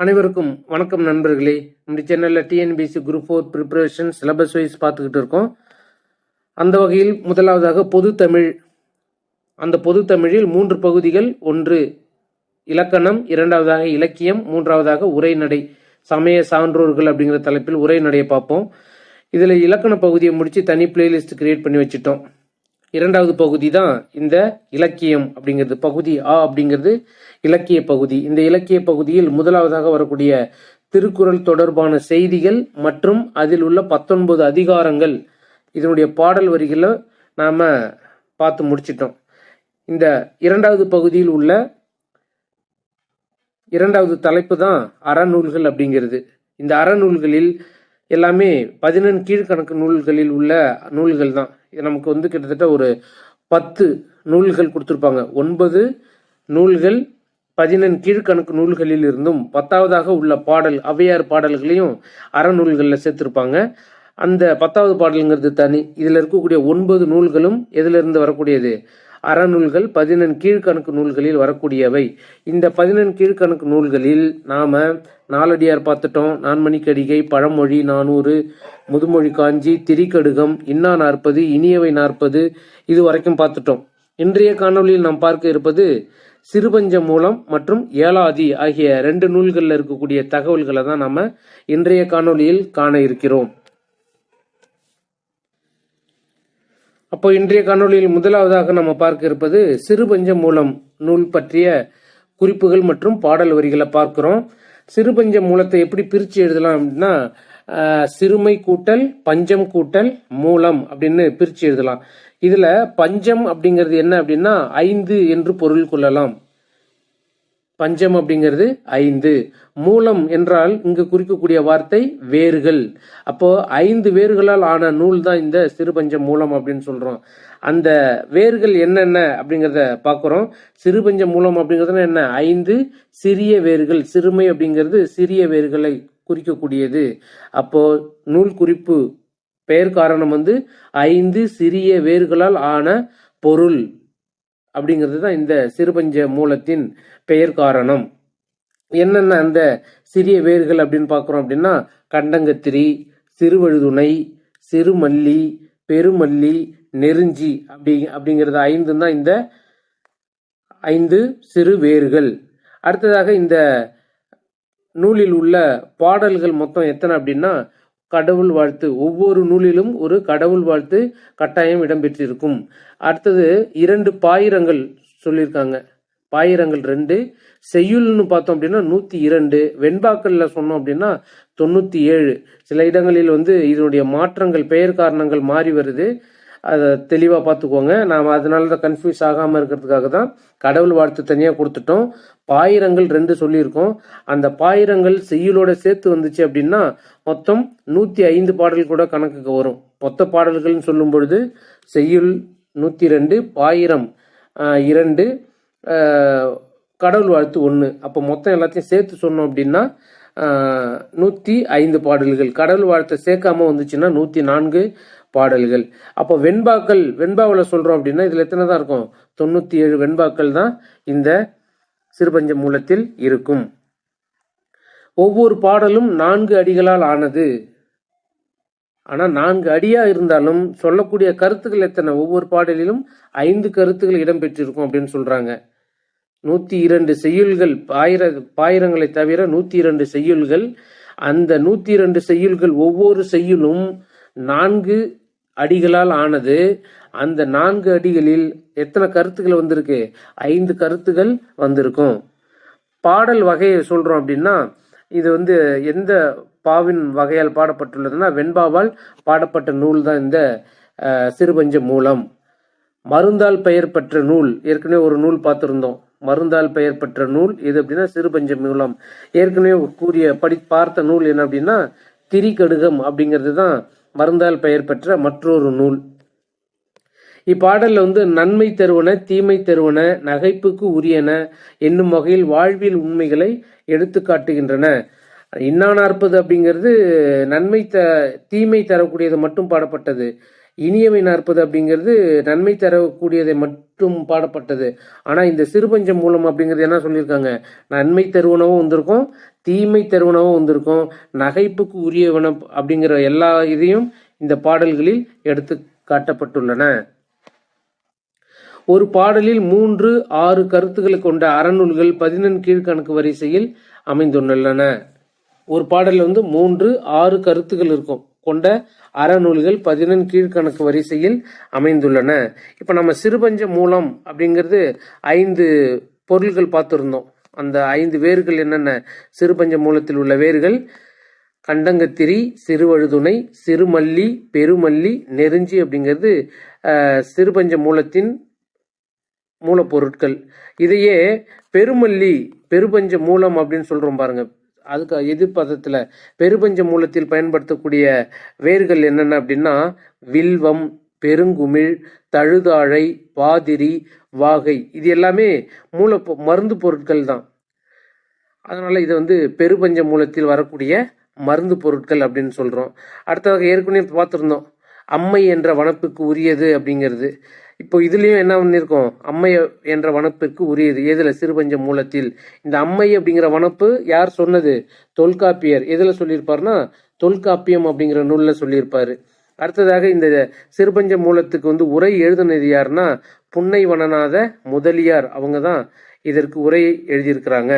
அனைவருக்கும் வணக்கம் நண்பர்களே. நம்முடைய சேனலில் TNPSC group four preparation syllabus wise பார்த்துக்கிட்டு இருக்கோம். அந்த வகையில் முதலாவதாக பொது தமிழ் அந்த பொது தமிழில் மூன்று பகுதிகள். ஒன்று இலக்கணம் இரண்டாவதாக இலக்கியம் மூன்றாவதாக உரைநடை. சமய சான்றோர்கள் அப்படிங்கிற தலைப்பில் உரைநடையை பார்ப்போம். இதில் இலக்கண பகுதியை முடித்து தனி பிளேலிஸ்ட் கிரியேட் பண்ணி வச்சுட்டோம். இரண்டாவது பகுதி தான் இந்த இலக்கியம் அப்படிங்கிறது. பகுதி ஆ அப்படிங்கிறது இலக்கிய பகுதி. இந்த இலக்கிய பகுதியில் முதலாவதாக வரக்கூடிய திருக்குறள் தொடர்பான செய்திகள் மற்றும் அதில் உள்ள பத்தொன்பது அதிகாரங்கள். இதனுடைய பாடல் வரிகளை நாம் பார்த்து முடிச்சிட்டோம். இந்த இரண்டாவது பகுதியில் உள்ள இரண்டாவது தலைப்பு தான் அறநூல்கள் அப்படிங்கிறது. இந்த அறநூல்களில் எல்லாமே பதினெண் கீழ்கணக்கு நூல்களில் உள்ள நூல்கள் தான். இது நமக்கு வந்து கிட்டத்தட்ட ஒரு பத்து நூல்கள் கொடுத்துருப்பாங்க. ஒன்பது நூல்கள் பதினெண் கீழ்கணக்கு நூல்களில் இருந்தும் பத்தாவதாக உள்ள பாடல் அவையார் பாடல்களையும் அறநூல்களில் சேர்த்துருப்பாங்க. அந்த பத்தாவது பாடலுங்கிறது தனி. இதில் இருக்கக்கூடிய ஒன்பது நூல்களும் எதிலிருந்து வரக்கூடியது? அறநூல்கள் பதினெண் கீழ்கணக்கு நூல்களில் வரக்கூடியவை. இந்த பதினெண் கீழ்கணக்கு நூல்களில் நாம் நாலடியார் பார்த்துட்டோம். நான்மணிக்கடிகை பழமொழி நானூறு முதுமொழி காஞ்சி திரிக்கடுகம் இன்னா நாற்பது இனியவை நாற்பது இது வரைக்கும் பார்த்துட்டோம். இன்றைய காணொலியில் நாம் பார்க்க இருப்பது சிறுபஞ்ச மூலம் மற்றும் ஏலாதி ஆகிய ரெண்டு நூல்களில் இருக்கக்கூடிய தகவல்களை தான் நம்ம இன்றைய காணொலியில் காண இருக்கிறோம். அப்போ இன்றைய காணொலியில் முதலாவதாக நம்ம பார்க்க இருப்பது சிறுபஞ்ச மூலம் நூல் பற்றிய குறிப்புகள் மற்றும் பாடல் வரிகளை பார்க்கிறோம். சிறுபஞ்ச மூலத்தை எப்படி பிரித்து எழுதலாம் அப்படின்னா சிறுமை கூட்டல் பஞ்சம் கூட்டல் மூலம் அப்படின்னு பிரித்து எழுதலாம். இதில் பஞ்சம் அப்படிங்கிறது என்ன அப்படின்னா ஐந்து என்று பொருள் கொள்ளலாம். பஞ்சம் அப்படிங்கிறது ஐந்து. மூலம் என்றால் இங்கு குறிக்கக்கூடிய வார்த்தை வேர்கள். அப்போ ஐந்து வேர்களால் ஆன நூல் தான் இந்த சிறுபஞ்ச மூலம் அப்படின்னு சொல்றோம். அந்த வேர்கள் என்னென்ன அப்படிங்கிறத பார்க்குறோம். சிறுபஞ்ச மூலம் அப்படிங்கிறது என்ன? ஐந்து சிறிய வேர்கள். சிறுமை அப்படிங்கிறது சிறிய வேர்களை குறிக்கக்கூடியது. அப்போ நூல் குறிப்பு பெயர் காரணம் வந்து ஐந்து சிறிய வேர்களால் ஆன பொருள். அப்படிங்கிறது தான் இந்த சிறுபஞ்ச மூலத்தின் பெயர் காரணம். என்னென்ன அந்த சிறிய வேர்கள் அப்படின்னு பார்க்குறோம் அப்படின்னா கண்டங்கத்திரி சிறுவழுதுணை சிறுமல்லி பெருமல்லி நெருஞ்சி அப்படி அப்படிங்கிறது ஐந்து தான் இந்த ஐந்து சிறு வேர்கள். அடுத்ததாக இந்த நூலில் உள்ள பாடல்கள் மொத்தம் எத்தனை அப்படின்னா கடவுள் வாழ்த்து. ஒவ்வொரு நூலிலும் ஒரு கடவுள் வாழ்த்து கட்டாயம் இடம்பெற்றிருக்கும். அடுத்தது இரண்டு பாயிரங்கள் சொல்லியிருக்காங்க. பாயிரங்கள் ரெண்டு. செய்யுள்னு பார்த்தோம் அப்படின்னா நூத்தி இரண்டு. வெண்பாக்கள்ல சொன்னோம் அப்படின்னா தொண்ணூத்தி ஏழு. சில இடங்களில் வந்து இதனுடைய மாற்றங்கள் பெயர் காரணங்கள் மாறி வருது. அதை தெளிவாக பார்த்துக்கோங்க. நாம் அதனால தான் கன்ஃபியூஸ் ஆகாமல் இருக்கிறதுக்காக தான் கடவுள் வாழ்த்து தனியாக கொடுத்துட்டோம். பாயிரங்கள் ரெண்டு சொல்லியிருக்கோம். அந்த பாயிரங்கள் செய்யுளோட சேர்த்து வந்துச்சு அப்படின்னா மொத்தம் நூற்றி ஐந்து பாடல் கூட கணக்குக்கு வரும். மொத்த பாடல்கள்னு சொல்லும் பொழுது செய்யுள் நூற்றி ரெண்டு பாயிரம் இரண்டு கடவுள் வாழ்த்து ஒன்று அப்போ மொத்தம் எல்லாத்தையும் சேர்த்து சொன்னோம் அப்படின்னா நூற்றி ஐந்து பாடல்கள். கடவுள் வாழ்த்தை சேர்க்காம வந்துச்சுன்னா நூற்றி நான்கு பாடல்கள். அப்போ வெண்பாக்கள் வெண்பாவில் சொல்கிறோம் அப்படின்னா இதில் எத்தனை தான் இருக்கும்? தொண்ணூற்றி ஏழு வெண்பாக்கள் தான் இந்த சிறுபஞ்ச மூலத்தில் இருக்கும். ஒவ்வொரு பாடலும் நான்கு அடிகளால் ஆனது. ஆனால் நான்கு அடியாக இருந்தாலும் சொல்லக்கூடிய கருத்துக்கள் எத்தனை? ஒவ்வொரு பாடலிலும் ஐந்து கருத்துக்கள் இடம்பெற்றிருக்கும் அப்படின்னு சொல்கிறாங்க நூற்றி இரண்டு செய்யுள்கள் பாயிர பாயிரங்களை தவிர நூற்றி இரண்டு செய்யுள்கள். அந்த நூற்றி இரண்டு செய்யுள்கள் ஒவ்வொரு செய்யுளும் நான்கு அடிகளால் ஆனது அந்த நான்கு அடிகளில் எத்தனை கருத்துக்கள் வந்திருக்கு? ஐந்து கருத்துகள் வந்திருக்கும். பாடல் வகையை சொல்கிறோம் அப்படின்னா இது வந்து எந்த பாவின் வகையால் பாடப்பட்டுள்ளதுன்னா வெண்பாவால் பாடப்பட்ட நூல் தான் இந்த சிறுபஞ்ச மூலம். மருந்தால் பெயர் பெற்ற நூல் ஏற்கனவே ஒரு நூல் பார்த்துருந்தோம். மருந்தால் பெயர் பெற்ற நூல் இது அப்படின்னா சிறுபஞ்ச மூலம். ஏற்கனவே கூறிய படி பார்த்த நூல் என்ன அப்படின்னா திரிகடுகம் அப்படிங்கிறது தான் மருந்தால் பெயர் பெற்ற மற்றொரு நூல். இப்பாடல்ல வந்து நன்மை தருவன தீமை தருவன நகைப்புக்கு உரியன என்னும் வகையில் வாழ்வியல் உண்மைகளை எடுத்து காட்டுகின்றன. இன்னா நாற்பது அப்படிங்கிறது நன்மை த தீமை தரக்கூடியது மட்டும் பாடப்பட்டது. இனியவை நாற்பது அப்படிங்கிறது நன்மை தரக்கூடியதை மட்டும் பாடப்பட்டது. ஆனால் இந்த சிறுபஞ்சம் மூலம் அப்படிங்கிறது என்ன சொல்லியிருக்காங்க? நன்மை தருவனவும் வந்திருக்கும் தீமை தருவனவும் வந்திருக்கும். நகைப்புக்கு உரியவன அப்படிங்கிற எல்லா இதையும் இந்த பாடல்களில் எடுத்து காட்டப்பட்டுள்ளன. ஒரு பாடலில் மூன்று ஆறு கருத்துக்களை கொண்ட அறநூல்கள் பதினெண் கீழ்கணக்கு வரிசையில் அமைந்துள்ளன. ஒரு பாடலில் வந்து மூன்று ஆறு கருத்துக்கள் இருக்கும். கொண்ட அறநூல்கள் பதினெண் கீழ்கணக்கு வரிசையில் அமைந்துள்ளன. இப்போ நம்ம சிறுபஞ்ச மூலம் அப்படிங்கிறது ஐந்து பொருள்கள் பார்த்துருந்தோம். அந்த ஐந்து வேர்கள் என்னென்ன? சிறுபஞ்ச மூலத்தில் உள்ள வேர்கள் கண்டங்கத்திரி சிறுவழுதுணை சிறுமல்லி பெருமல்லி நெருஞ்சி அப்படிங்கிறது சிறுபஞ்ச மூலத்தின் மூலப்பொருட்கள். இதையே பெருமல்லி பெருபஞ்ச மூலம் அப்படின்னு சொல்கிறோம் பாருங்கள் அதுக்கு எதிர்பதத்தில் பெருபஞ்ச மூலத்தில் பயன்படுத்தக்கூடிய வேர்கள் என்னென்ன அப்படின்னா வில்வம் பெருங்குமிழ் தழுதாழை பாதிரி வாகை. இது எல்லாமே மூல மருந்து பொருட்கள் தான். அதனால் இதை வந்து பெருபஞ்ச மூலத்தில் வரக்கூடிய மருந்து பொருட்கள் அப்படின்னு சொல்கிறோம் அடுத்ததாக ஏற்கனவே பார்த்துருந்தோம். அம்மை என்ற வனப்புக்கு உரியது அப்படிங்கிறது. இப்போ இதுலேயும் என்ன பண்ணியிருக்கோம் அம்மை என்ற வனப்பிற்கு உரியது. எதில்? சிறுபஞ்ச மூலத்தில். இந்த அம்மை அப்படிங்கிற வனப்பு யார் சொன்னது? தொல்காப்பியர். எதில் சொல்லியிருப்பாருன்னா தொல்காப்பியம் அப்படிங்கிற நூலில் சொல்லியிருப்பாரு. அடுத்ததாக இந்த சிறுபஞ்ச மூலத்துக்கு வந்து உரை எழுதினது யாருன்னா புன்னை வனநாத முதலியார். அவங்க தான் இதற்கு உரை எழுதியிருக்கிறாங்க.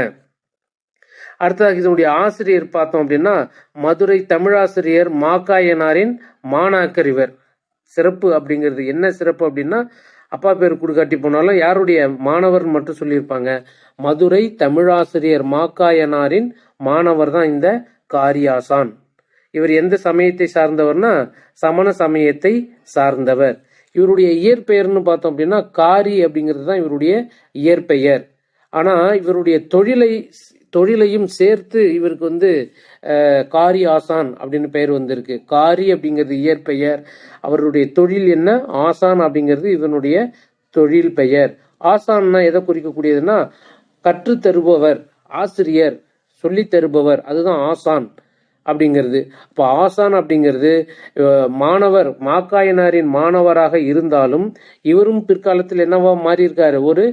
அடுத்ததாக இதனுடைய ஆசிரியர் பார்த்தோம் அப்படின்னா மதுரை தமிழாசிரியர் மாக்காயனாரின் மாணாக்கர் இவர். சிறப்பு அப்படிங்கிறது என்ன சிறப்பு அப்படின்னா அப்பா பேர் குடுகாட்டி போனாலும் யாருடைய மாணவர் மட்டும் சொல்லியிருப்பாங்க. மதுரை தமிழாசிரியர் மாக்காயனாரின் மாணவர் தான் இந்த காரியாசான். இவர் எந்த சமயத்தை சார்ந்தவர்னா சமண சமயத்தை சார்ந்தவர். இவருடைய இயற்பெயர்னு பார்த்தோம் அப்படின்னா காரி அப்படிங்கிறது தான் இவருடைய இயற்பெயர். ஆனா இவருடைய தொழிலை தொழிலையும் சேர்த்து இவருக்கு வந்து காரி ஆசான் அப்படின்னு பெயர் வந்திருக்கு. காரி அப்படிங்கிறது இயற்பெயர். அவருடைய தொழில் என்ன? ஆசான் அப்படிங்கிறது இவனுடைய தொழில் பெயர். ஆசான்னா எதை குறிக்கக்கூடியதுன்னா கற்றுத் தருபவர் ஆசிரியர் சொல்லித் தருபவர் அதுதான் ஆசான். அப்படிங்கிறது. இப்போ ஆசான் அப்படிங்கிறது மாணவர் மாக்காயனாரின் மாணவராக இருந்தாலும் இவரும் பிற்காலத்தில் என்னவா மாறியிருக்காரு? ஒரு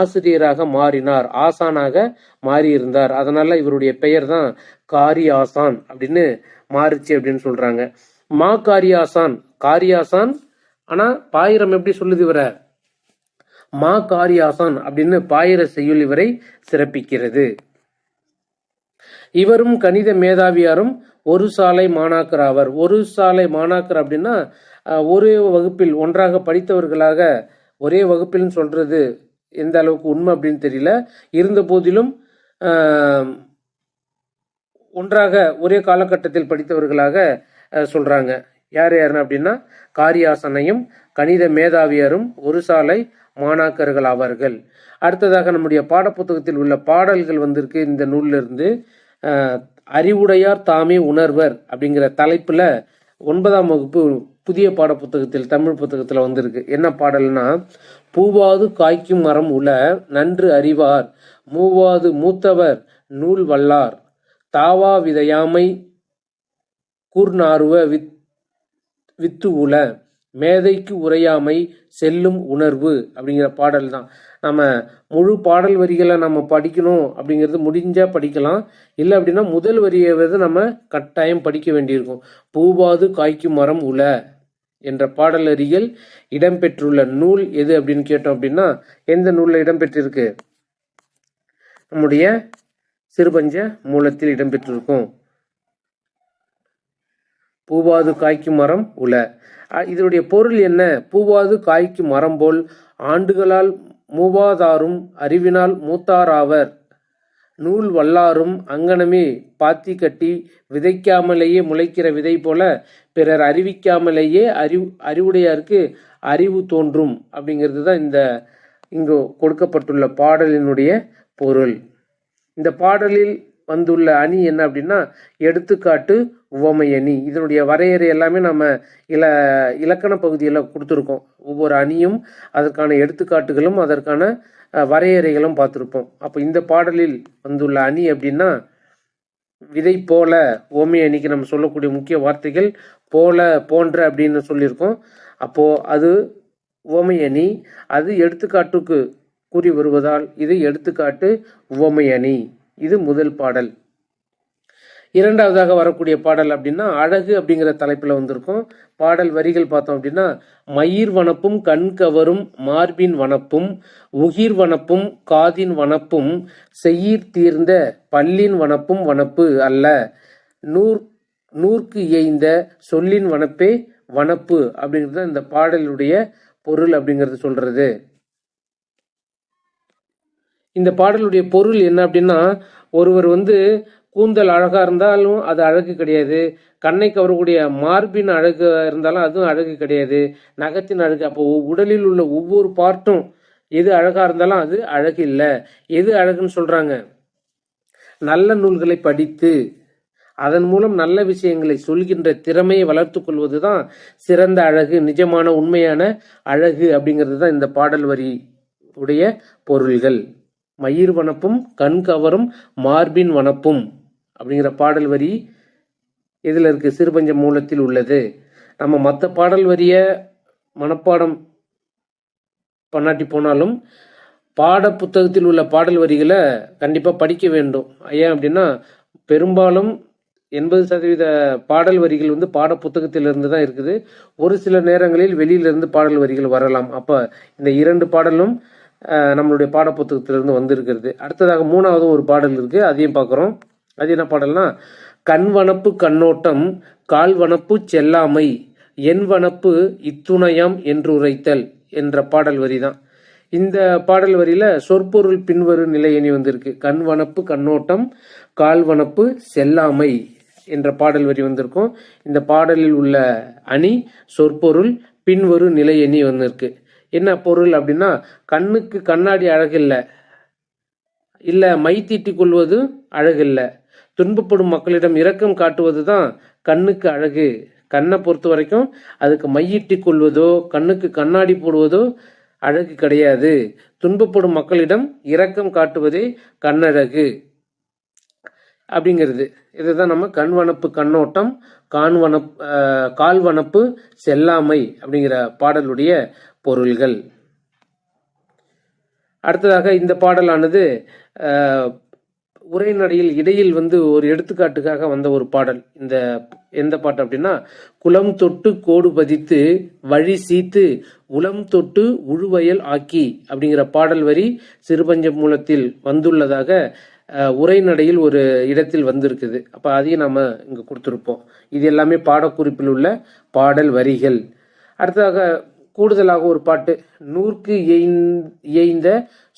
ஆசிரியராக மாறினார் ஆசானாக மாறியிருந்தார். அதனால இவருடைய பெயர் தான் காரி ஆசான் அப்படின்னு மாறுச்சு அப்படின்னு சொல்றாங்க. மா காரியாசான் காரியாசான் ஆனா பாயிரம் எப்படி சொல்லுது இவரை? மா காரியாசான் அப்படின்னு பாயிர செய்யுள் இவரை சிறப்பிக்கிறது. இவரும் கணித மேதாவியாரும் ஒரு சாலை மாணாக்கர் ஆவர். ஒரு சாலை மாணாக்கர் அப்படின்னா ஒரே வகுப்பில் ஒன்றாக படித்தவர்களாக ஒரே வகுப்பில்னு சொல்றது எந்த அளவுக்கு உண்மை அப்படின்னு தெரியல. இருந்த போதிலும் ஒன்றாக ஒரே காலகட்டத்தில் படித்தவர்களாக அஹ், சொல்றாங்க. யார் யாருன்னு அப்படின்னா காரியாசனையும் கணித மேதாவியரும் ஒரு சாலை மாணாக்கர்கள் ஆவார்கள். அடுத்ததாக நம்முடைய பாடப்புத்தகத்தில் உள்ள பாடல்கள் வந்திருக்கு. இந்த நூலிலிருந்து அறிவுடையார் தாமே உணர்வர் அப்படிங்கிற தலைப்பில் ஒன்பதாம் வகுப்பு புதிய பாடப்புத்தகத்தில் தமிழ் புத்தகத்தில் வந்திருக்கு. என்ன பாடல்னா பூவாது காய்க்கும் மரம் உல நன்று அறிவார். மூவாது மூத்தவர் நூல் வல்லார். தாவா விதையாமை கூர்நாருவ வித் வித்து உல. மேதைக்கு உரையாமை செல்லும் உணர்வு அப்படிங்கிற பாடல் தான் நம்ம முழு பாடல் வரிகளை நம்ம படிக்கணும் அப்படிங்கிறது முடிஞ்சால் படிக்கலாம். இல்லை அப்படின்னா முதல் வரியை வந்து நம்ம கட்டாயம் படிக்க வேண்டியிருக்கும். பூவாது காய்க்கும் மரம் உல என்ற பாடல் வரிகள் இடம்பெற்றுள்ள நூல் எது அப்படின்னு கேட்டோம் அப்படின்னா எந்த நூலில் இடம்பெற்றிருக்கு? நம்முடைய சிறுபஞ்ச மூலத்தில் இடம்பெற்றிருக்கும். பூவாது காய்க்கும் மரம் உல. இதனுடைய பொருள் என்ன? பூவாது காய்க்கும் மரம் போல் ஆண்டுகளால் மூவாதாரும் அறிவினால் மூத்தாராவர். நூல் வல்லாரும் அங்கனமே பாத்தி கட்டி விதைக்காமலேயே முளைக்கிற விதை போல பிறர் அறிவிக்காமலேயே அறிவு அறிவுடையாருக்கு அறிவு தோன்றும் அப்படிங்கிறது தான் இந்த இங்கு கொடுக்கப்பட்டுள்ள பாடலினுடைய பொருள். இந்த பாடலில் வந்துள்ள அணி என்ன அப்படின்னா எடுத்துக்காட்டு உவமை அணி இதனுடைய வரையறை எல்லாமே நம்ம இல இலக்கண பகுதியில் கொடுத்துருக்கோம். ஒவ்வொரு அணியும் அதற்கான எடுத்துக்காட்டுகளும் அதற்கான வரையறைகளும் பார்த்துருப்போம். அப்போ இந்த பாடலில் வந்துள்ள அணி அப்படின்னா விதை போல ஓமை அணிக்கு நம்ம சொல்லக்கூடிய முக்கிய வார்த்தைகள் போல போன்ற அப்படின்னு சொல்லியிருக்கோம். அப்போது அது உவமையணி அது எடுத்துக்காட்டுக்கு கூறி வருவதால் இது எடுத்துக்காட்டு உவமை அணி. இது முதல் பாடல். இரண்டாவதாக வரக்கூடிய பாடல் அப்படின்னா அழகு அப்படிங்கிற தலைப்பில் வந்திருக்கும். பாடல் வரிகள் பார்த்தோம் அப்படின்னா மயிர் வனப்பும் கண் கவரும் மார்பின் வனப்பும் உகிர் வனப்பும் காதின் வனப்பும் செய்யீர் தீர்ந்த பல்லின் வனப்பும் வனப்பு அல்ல. நூற் நூற்கு இயைந்த சொல்லின் வனப்பே வனப்பு அப்படிங்கிறது தான் இந்த பாடலுடைய பொருள் அப்படிங்கிறது சொல்றது. இந்த பாடலுடைய பொருள் என்ன அப்படின்னா ஒருவர் வந்து கூந்தல் அழகா இருந்தாலும் அது அழகு கிடையாது. கண்ணை கவரக்கூடிய மார்பின் அழகு இருந்தாலும் அதுவும் அழகு கிடையாது. நகத்தின் அழகு அப்போ உடலில் உள்ள ஒவ்வொரு பார்ட்டும் எது அழகா இருந்தாலும் அது அழகு இல்லை. எது அழகுன்னு சொல்றாங்க? நல்ல நூல்களை படித்து அதன் மூலம் நல்ல விஷயங்களை சொல்கின்ற திறமையை வளர்த்து கொள்வதுதான் சிறந்த அழகு நிஜமான உண்மையான அழகு அப்படிங்கிறது தான் இந்த பாடல் வரி உடைய பொருள்கள். மயிர் வனப்பும் கண் கவரும் மார்பின் வனப்பும். அப்படிங்கிற பாடல் வரி இதில் இருக்கு? சிறுபஞ்ச மூலத்தில் உள்ளது. நம்ம மற்ற பாடல் வரிய மனப்பாடம் பண்ணாட்டி போனாலும் பாட புத்தகத்தில் உள்ள பாடல் வரிகளை கண்டிப்பாக படிக்க வேண்டும். ஏன் அப்படின்னா பெரும்பாலும் எண்பது சதவீத பாடல் வரிகள் வந்து பாட புத்தகத்திலிருந்து தான் இருக்குது. ஒரு சில நேரங்களில் வெளியிலிருந்து பாடல் வரிகள் வரலாம். அப்போ இந்த இரண்டு பாடலும் நம்மளுடைய பாட புத்தகத்திலிருந்து வந்திருக்கிறது. அடுத்ததாக மூணாவது ஒரு பாடல் இருக்குது அதையும் பார்க்குறோம். அது என்ன பாடல்னா கண் வனப்பு கண்ணோட்டம் கால் வனப்பு செல்லாமை என் வனப்பு இத்துணையாம் என்றுரைத்தல் என்ற பாடல் வரி தான் இந்த பாடல் வரியில சொற்பொருள் பின்வரு நிலையணி வந்திருக்கு. கண் வனப்பு கண்ணோட்டம் கால் வனப்பு செல்லாமை என்ற பாடல் வரி வந்திருக்கும். இந்த பாடலில் உள்ள அணி சொற்பொருள் பின்வரும் நிலையணி வந்திருக்கு. என்ன பொருள் அப்படின்னா கண்ணுக்கு கண்ணாடி அழகில்லை. இல்லை மை தீட்டிக் கொள்வது அழகில்லை. துன்பப்படும் மக்களிடம் இரக்கம் காட்டுவது தான் கண்ணுக்கு அழகு. கண்ணை பொறுத்த வரைக்கும் அதுக்கு மையிட்டிக் கொள்வதோ கண்ணுக்கு கண்ணாடி போடுவதோ அழகு கிடையாது. துன்பப்படும் மக்களிடம் இரக்கம் காட்டுவதே கண்ணழகு. அப்படிங்கிறது. இதுதான் நம்ம கண் வனப்பு கண்ணோட்டம் கான் கால்வனப்பு செல்லாமை அப்படிங்கிற பாடலுடைய பொருள்கள். அடுத்ததாக இந்த பாடலானது உரைநடையில் இடையில் வந்து ஒரு எடுத்துக்காட்டுக்காக வந்த ஒரு பாடல். இந்த எந்த பாட்டு அப்படின்னா குளம் தொட்டு கோடு பதித்து வழி சீத்து உளம் தொட்டு உழுவயல் ஆக்கி அப்படிங்கிற பாடல் வரி சிறுபஞ்ச மூலத்தில் வந்துள்ளதாக உரைநடையில் ஒரு இடத்தில் வந்திருக்குது. அப்போ அதையும் நம்ம இங்கே கொடுத்துருப்போம். இது எல்லாமே பாடக்குறிப்பில் உள்ள பாடல் வரிகள். அடுத்ததாக கூடுதலாக ஒரு பாட்டு நூற்கு எய்ந்த இயைந்த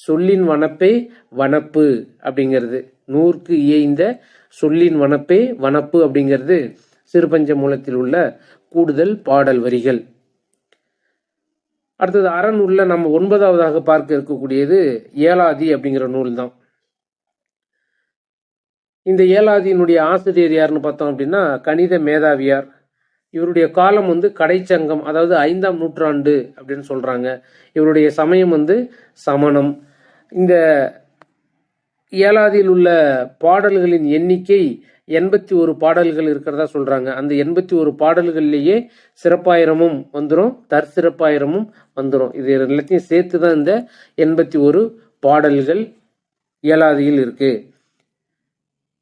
சொல்லின் வனப்பே வனப்பு அப்படிங்கிறது. நூற்கு இயைந்த சொல்லின் வனப்பே வனப்பு அப்படிங்கிறது சிறுபஞ்ச மூலத்தில் உள்ள கூடுதல் பாடல் வரிகள். அடுத்தது அறநூலில் நம்ம ஒன்பதாவதாக பார்க்க இருக்கக்கூடியது ஏலாதி அப்படிங்கிற நூல் தான் இந்த ஏலாதியினுடைய ஆசிரியர் யாருன்னு பார்த்தோம் அப்படின்னா கணித மேதாவியார். இவருடைய காலம் வந்து கடைச்சங்கம் அதாவது ஐந்தாம் நூற்றாண்டு அப்படின்னு சொல்றாங்க. இவருடைய சமயம் வந்து சமணம். இந்த ஏலாதியில் உள்ள பாடல்களின் எண்ணிக்கை எண்பத்தி ஒரு பாடல்கள் இருக்கிறதா சொல்றாங்க. அந்த எண்பத்தி ஒரு பாடல்கள்லேயே சிறப்பாயிரமும் வந்துடும் தற்சிறப்பாயிரமும் வந்துடும் இது எல்லாத்தையும் சேர்த்து தான் இந்த எண்பத்தி ஒரு பாடல்கள் ஏழாதியில் இருக்கு.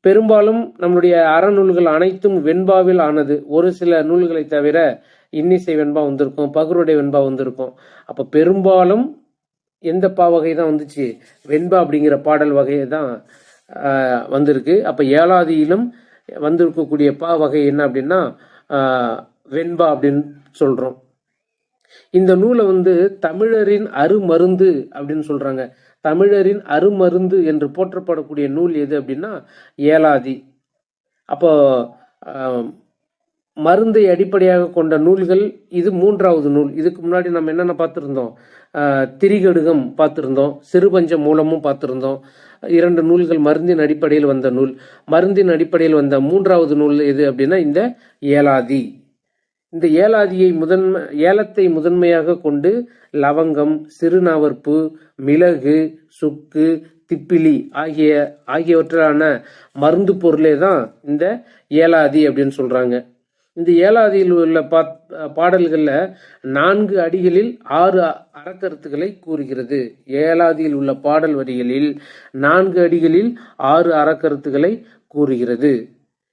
பெரும்பாலும் நம்முடைய அறநூல்கள் அனைத்தும் வெண்பாவில் ஆனது. ஒரு சில நூல்களை தவிர இன்னிசை வெண்பா வந்திருக்கும் பகுருடை வெண்பா வந்திருக்கும். அப்ப பெரும்பாலும் எந்த பா வகை தான் வந்துச்சு? வெண்பா அப்படிங்கிற பாடல் வகை தான் வந்திருக்கு. அப்போ ஏழாதியிலும் வந்திருக்கக்கூடிய பா வகை என்ன அப்படின்னா வெண்பா அப்படின்னு சொல்கிறோம் இந்த நூலை வந்து தமிழரின் அருமருந்து அப்படின்னு சொல்கிறாங்க தமிழரின் அருமருந்து என்று போற்றப்படக்கூடிய நூல் எது அப்படின்னா ஏலாதி. அப்போ மருந்தை அடிப்படையாக கொண்ட நூல்கள் இது மூன்றாவது நூல். இதுக்கு முன்னாடி நம்ம என்னென்ன பார்த்துருந்தோம்? திரிகடுகம் பார்த்துருந்தோம் சிறுபஞ்ச மூலமும் பார்த்துருந்தோம். இரண்டு நூல்கள் மருந்தின் அடிப்படையில் வந்த நூல். மருந்தின் அடிப்படையில் வந்த மூன்றாவது நூல் எது அப்படின்னா இந்த ஏலாதி. இந்த ஏலாதியை முதன்மை ஏலத்தை முதன்மையாக கொண்டு லவங்கம் சிறுநாவற்பு மிளகு சுக்கு திப்பிலி ஆகிய ஆகியவற்றான மருந்து பொருளே தான் இந்த ஏலாதி அப்படின்னு சொல்கிறாங்க இந்த ஏழாதியில் உள்ள பா- பாடல்களில் நான்கு அடிகளில் ஆறு அ- அறக்கருத்துக்களை கூறுகிறது. ஏழாதியில் உள்ள பாடல் வரிகளில் நான்கு அடிகளில் ஆறு அறக்கருத்துக்களை கூறுகிறது.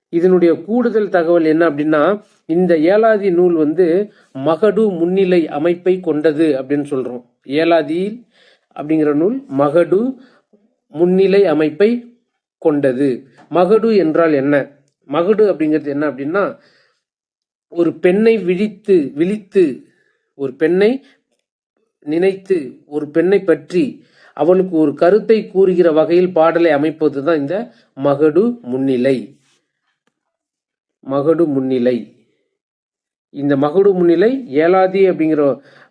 இதனுடைய கூடுதல் தகவல் என்ன அப்படின்னா இந்த ஏலாதி நூல் வந்து மகடு முன்னிலை அமைப்பை கொண்டது அப்படின்னு சொல்றோம். ஏலாதியில் அப்படிங்கிற நூல் மகடு முன்னிலை அமைப்பை கொண்டது. மகடு என்றால் என்ன? மகடு அப்படிங்கிறது என்ன அப்படின்னா ஒரு பெண்ணை விழித்து விழித்து ஒரு பெண்ணை நினைத்து ஒரு பெண்ணை பற்றி அவளுக்கு ஒரு கருத்தை கூறுகிற வகையில் பாடலை அமைப்பது தான் இந்த மகடு முன்னிலை. மகடு முன்னிலை. இந்த மகடு முன்னிலை ஏலாதி அப்படிங்கிற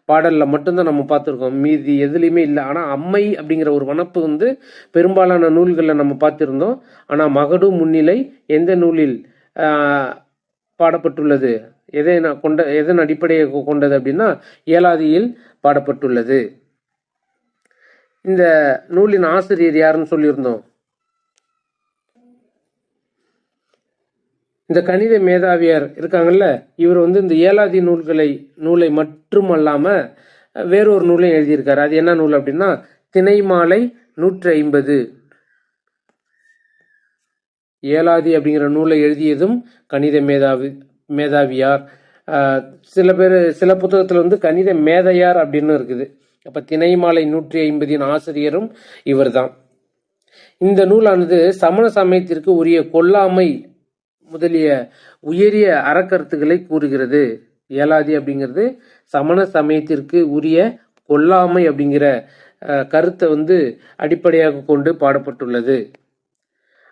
பாடல்ல மட்டும்தான் நம்ம பார்த்துருக்கோம். மீதி எதுலையுமே இல்லை. ஆனா அம்மை அப்படிங்கிற ஒரு வனப்பு வந்து பெரும்பாலான நூல்களில் நம்ம பார்த்துருந்தோம். ஆனா மகடு முன்னிலை எந்த நூலில் பாடப்பட்டுள்ளது? எதை நான் கொண்ட எதன் அடிப்படையை கொ- கொண்டது அப்படின்னா ஏலாதியில் பாடப்பட்டுள்ளது. இந்த நூலின் ஆசிரியர் யாருன்னு சொல்லியிருந்தோம். இந்த கணித மேதாவியார் இருக்காங்கல்ல இவர் வந்து இந்த ஏலாதி நூல்களை நூலை மட்டுமல்லாம வேறொரு நூலையும் எழுதியிருக்காரு. அது என்ன நூல் அப்படின்னா திணைமாலை நூற்றி ஐம்பது ஏலாதி அப்படிங்கிற நூலை எழுதியதும் கணித மேதாவி மேதாவியார். சில பேர் சில புத்தகத்தில் வந்து கணித மேதையார் அப்படின்னு இருக்குது. அப்போ திணைமாலை நூற்றி ஐம்பதின் ஆசிரியரும் இவர்தான். இந்த நூலானது சமண சமயத்திற்கு உரிய கொல்லாமை முதலிய உயரிய அறக்கருத்துக்களை கூறுகிறது. ஏலாதி அப்படிங்கிறது சமண சமயத்திற்கு உரிய கொல்லாமை அப்படிங்கிற கருத்தை வந்து அடிப்படையாக கொண்டு பாடப்பட்டுள்ளது.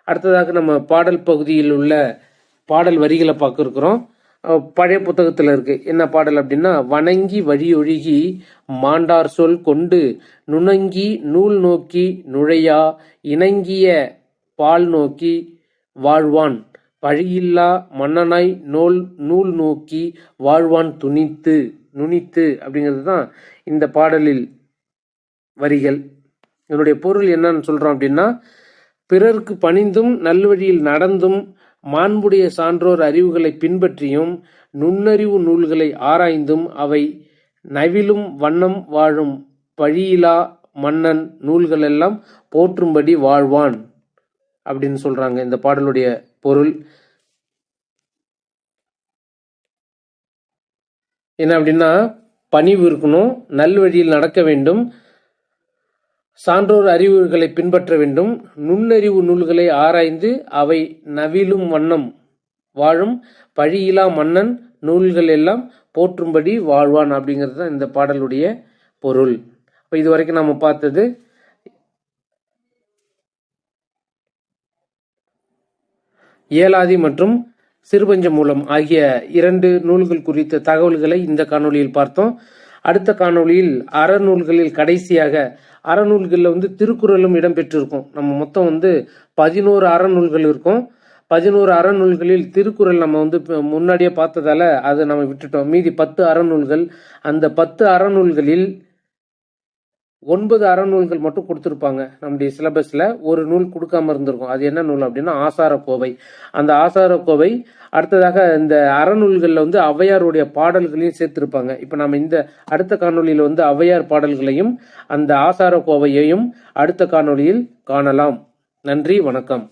அடுத்ததாக நம்ம பாடல் பகுதியில் உள்ள பாடல் வரிகளை பார்க்க இருக்கிறோம். பழைய புத்தகத்தில் இருக்கு. என்ன பாடல் அப்படின்னா வணங்கி வழியொழுகி மாண்டார் சொல் கொண்டு நுணங்கி நூல் நோக்கி நுழையா இணங்கிய பால் நோக்கி வாழ்வான் பழியில்லா மன்னனாய் நூல் நூல் நோக்கி வாழ்வான் துணித்து நுனித்து அப்படிங்கிறது தான் இந்த பாடலில் வரிகள். இதனுடைய பொருள் என்னன்னு சொல்கிறோம் அப்படின்னா பிறர்க்கு பணிந்தும் நல்வழியில் நடந்தும் மாண்புடைய சான்றோர் அறிவுகளை பின்பற்றியும் நுண்ணறிவு நூல்களை ஆராய்ந்தும் அவை நவிலும் வண்ணம் வாழும் பழியிலா மன்னன் நூல்களெல்லாம் போற்றும்படி வாழ்வான் அப்படின்னு சொல்றாங்க இந்த பாடலுடைய பொருள். என்ன அப்படின்னா பணிவு இருக்கணும் நல்வழியில் நடக்க வேண்டும். சான்றோர் அறிவுகளை பின்பற்ற வேண்டும். நுண்ணறிவு நூல்களை ஆராய்ந்து அவை நவிலும் வண்ணம் வாழும். பழியிலா மன்னன் நூல்கள் எல்லாம் போற்றும்படி வாழ்வான் அப்படிங்கிறது தான் இந்த பாடலுடைய பொருள். இப்போ இது வரைக்கும் நம்ம பார்த்தது ஏலாதி மற்றும் சிறுபஞ்ச மூலம் ஆகிய இரண்டு நூல்கள் குறித்த தகவல்களை இந்த காணொளியில் பார்த்தோம். அடுத்த காணொளியில் அறநூல்களில் கடைசியாக அறநூல்களில் வந்து திருக்குறளும் இடம்பெற்றிருக்கும். நம்ம மொத்தம் வந்து பதினோரு அறநூல்கள் இருக்கும். பதினோரு அறநூல்களில் திருக்குறள் நம்ம வந்து முன்னாடியே பார்த்ததால அதை நம்ம விட்டுட்டோம். மீதி பத்து அறநூல்கள். அந்த பத்து அறநூல்களில் ஒன்பது அறநூல்கள் மட்டும் கொடுத்துருப்பாங்க. நம்முடைய சிலபஸில் ஒரு நூல் கொடுக்காம இருந்திருக்கும். அது என்ன நூல் அப்படின்னா ஆசார கோவை அந்த ஆசார கோவை அடுத்ததாக இந்த அறநூல்களில் வந்து ஔவையாருடைய பாடல்களையும் சேர்த்திருப்பாங்க. இப்போ நம்ம இந்த அடுத்த காணொலியில் வந்து ஔவையார் பாடல்களையும் அந்த ஆசார கோவையையும் அடுத்த காணொளியில் காணலாம். நன்றி வணக்கம்.